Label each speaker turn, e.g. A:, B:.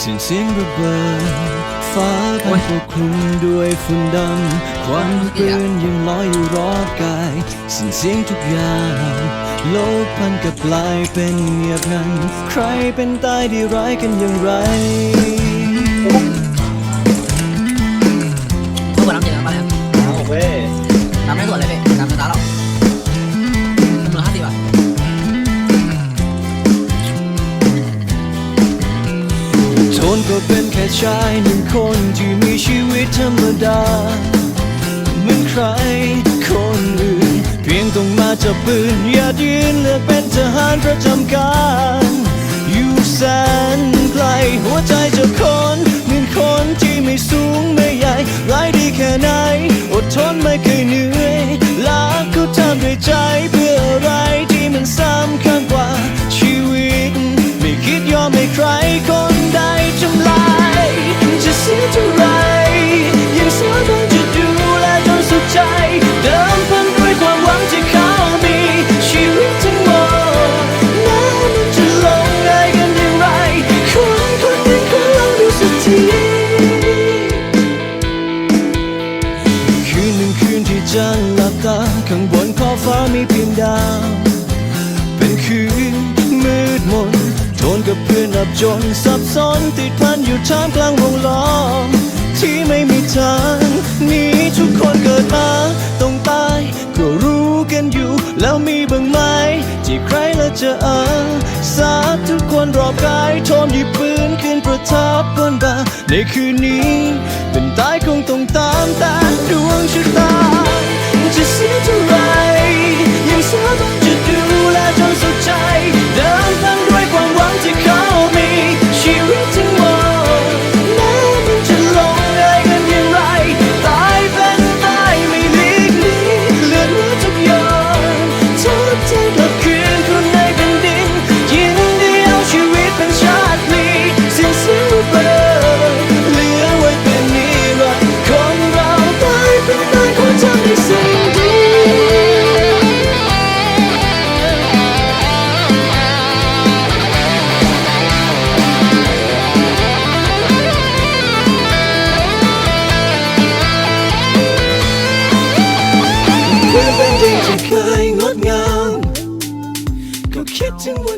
A: เสียงเสียงระเบิดฟ้าพันปกคลุมด้วยฝุ่นดำควันปืนยังลอยอยู่รอบกายสิ้นเสียงทุกอย่างโลกพันกับกลายเป็นเงียบงันใครเป็นตายดีร้ายกันอย่างไร
B: ทุกคนน้ำเจ็บมาแล้ว
C: เอาเว้ย
B: ทำไม่สวยเลยพี่ ก็
A: เป็นแค่ชายหนึ่งคนที่มีชีวิตธรรมดาเหมือนใครคนอื่น เพียงต้องมาจับปืนอย่ายืนเลือกเป็นทหารประจำการ อยู่แสนไกล หัวใจจะคนเหมือนคนที่ไม่สูงไม่ใหญ่ร้ายดีแค่ไหน อดทนไม่เคยเหนื่อย คืนหนึ่งคืนที่จันหลับตาข้างบนขอบฟ้ามีเพียงดาว เป็นคืนมืดมนโทนกับเพื่อนอับจนสับสนติดพันอยู่ท่ามกลางวงล้อมที่ไม่มีทางหนี้ทุกคนเกิดมาต้องตายก็รู้กันอยู่แล้วมี ที่ใครละจะอาสาทุกคนรอบกายโทมหยิบปืนขึ้นประทับบนบ่าในคืนนี้เป็นตายคงต้อง เพื่อเป็นสิ่งที่เคยงดงามก็คิดถึงวัน